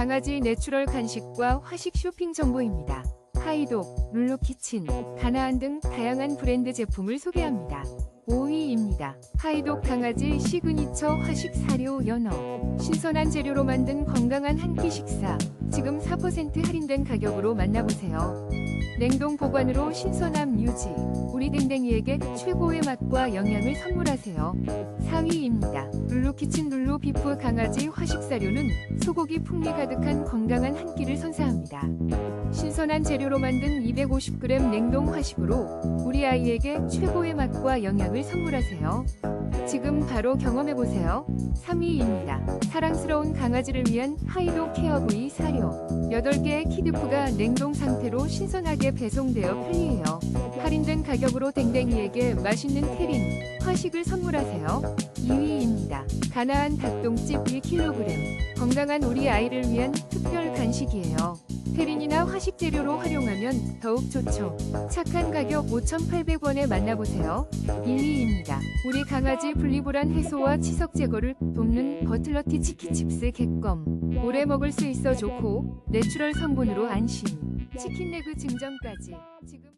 강아지 내추럴 간식과 화식 쇼핑 정보입니다. 하이독, 룰루키친, 가나안 등 다양한 브랜드 제품을 소개합니다. 5위입니다. 하이독 강아지 시그니처 화식 사료 연어. 신선한 재료로 만든 건강한 한 끼 식사. 지금 4% 할인된 가격으로 만나보세요. 냉동 보관으로 신선함 유지. 우리 댕댕이에게 최고의 맛과 영양을 선물하세요. 4위입니다. 룰루키친 룰루 비프 강아지 화식 사료는 소고기 풍미 가득한 건강한 한 끼를 선사합니다. 신선한 재료로 만든 250g 냉동 화식으로 우리 아이에게 최고의 맛과 영양을 선물하세요. 지금 바로 경험해보세요. 3위입니다. 사랑스러운 강아지를 위한 하이도 케어 부위 사료. 8개의 키드프가 냉동 상태로 신선하게 배송되어 편리해요. 할인된 가격으로 댕댕이에게 맛있는 테린, 화식을 선물하세요. 2위입니다. 가나안 닭똥집 1kg. 건강한 우리 아이를 위한 특별 간식이에요. 테린이나 화식 재료로 활용하면 더욱 좋죠. 착한 가격 5,800원에 만나보세요. 1위입니다. 우리 강아지 분리불안 해소와 치석 제거를 돕는 버틀러티 치키칩스 객검. 오래 먹을 수 있어 좋고 내추럴 성분으로 안심. 치킨 레그 증정까지. 지금